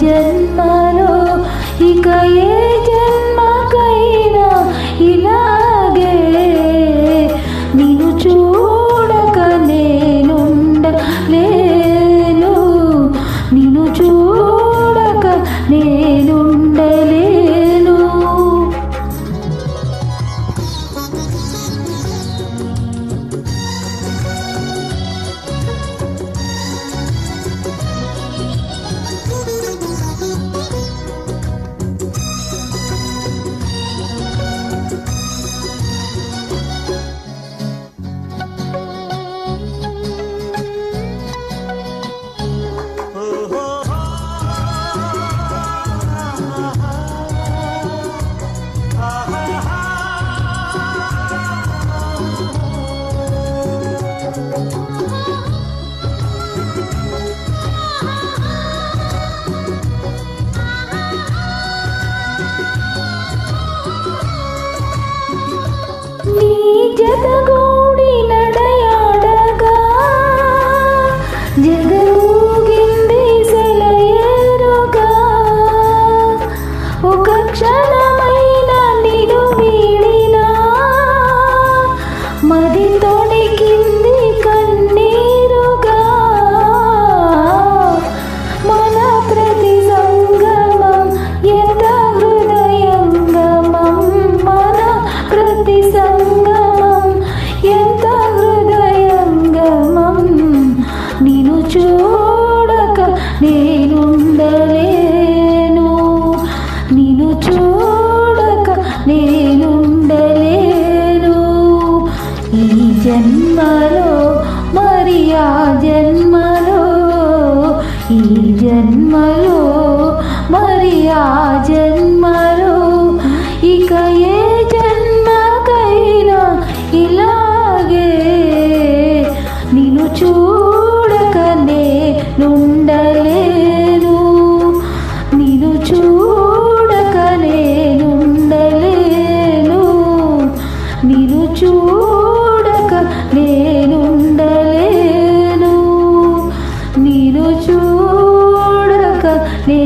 జన్మలో ఇక ఏ जग జన్మలో మరి ఆ జన్మలో? ఈ జన్మలో మరి ఆ జన్మ చూడక నే